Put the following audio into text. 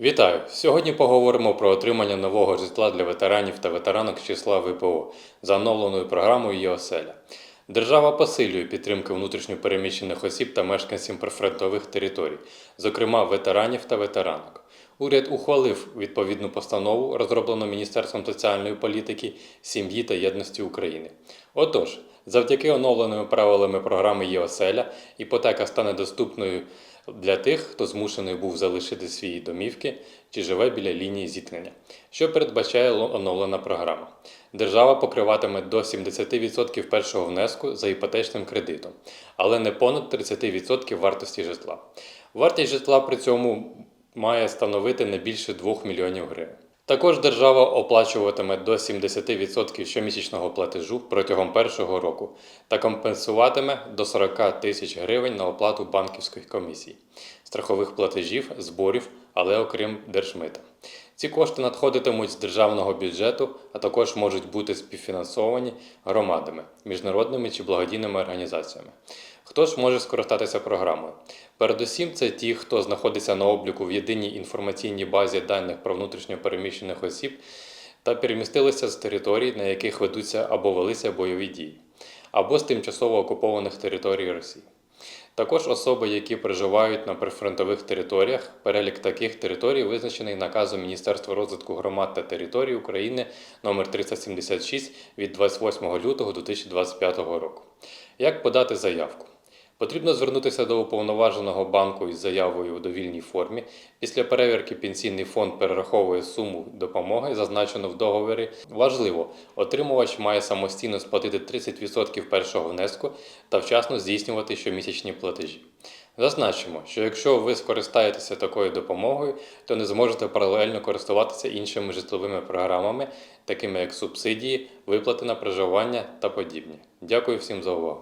Вітаю! Сьогодні поговоримо про отримання нового житла для ветеранів та ветеранок числа ВПО за оновленою програмою «Єоселя». Держава посилює підтримку внутрішньопереміщених осіб та мешканців прифронтових територій, зокрема ветеранів та ветеранок. Уряд ухвалив відповідну постанову, розроблену Міністерством соціальної політики, сім'ї та єдності України. Отож, завдяки оновленими правилами програми «Єоселя» іпотека стане доступною для тих, хто змушений був залишити свої домівки чи живе біля лінії зіткнення, що передбачає оновлена програма. Держава покриватиме до 70% першого внеску за іпотечним кредитом, але не понад 30% вартості житла. Вартість житла при цьому має становити не більше 2 мільйонів гривень. Також держава оплачуватиме до 70% щомісячного платежу протягом першого року та компенсуватиме до 40 тисяч гривень на оплату банківських комісій, страхових платежів, зборів, але окрім держмита. Ці кошти надходитимуть з державного бюджету, а також можуть бути співфінансовані громадами, міжнародними чи благодійними організаціями. Хто ж може скористатися програмою? Передусім, це ті, хто знаходиться на обліку в єдиній інформаційній базі даних про внутрішньо переміщених осіб та перемістилися з територій, на яких ведуться або велися бойові дії, або з тимчасово окупованих територій Росії. Також особи, які проживають на прифронтових територіях, перелік таких територій визначений наказом Міністерства розвитку громад та територій України номер 376 від 28 лютого 2025 року. Як подати заявку? Потрібно звернутися до уповноваженого банку із заявою у довільній формі. Після перевірки пенсійний фонд перераховує суму допомоги, зазначену в договорі. Важливо, отримувач має самостійно сплатити 30% першого внеску та вчасно здійснювати щомісячні платежі. Зазначимо, що якщо ви скористаєтеся такою допомогою, то не зможете паралельно користуватися іншими житловими програмами, такими як субсидії, виплати на проживання та подібні. Дякую всім за увагу.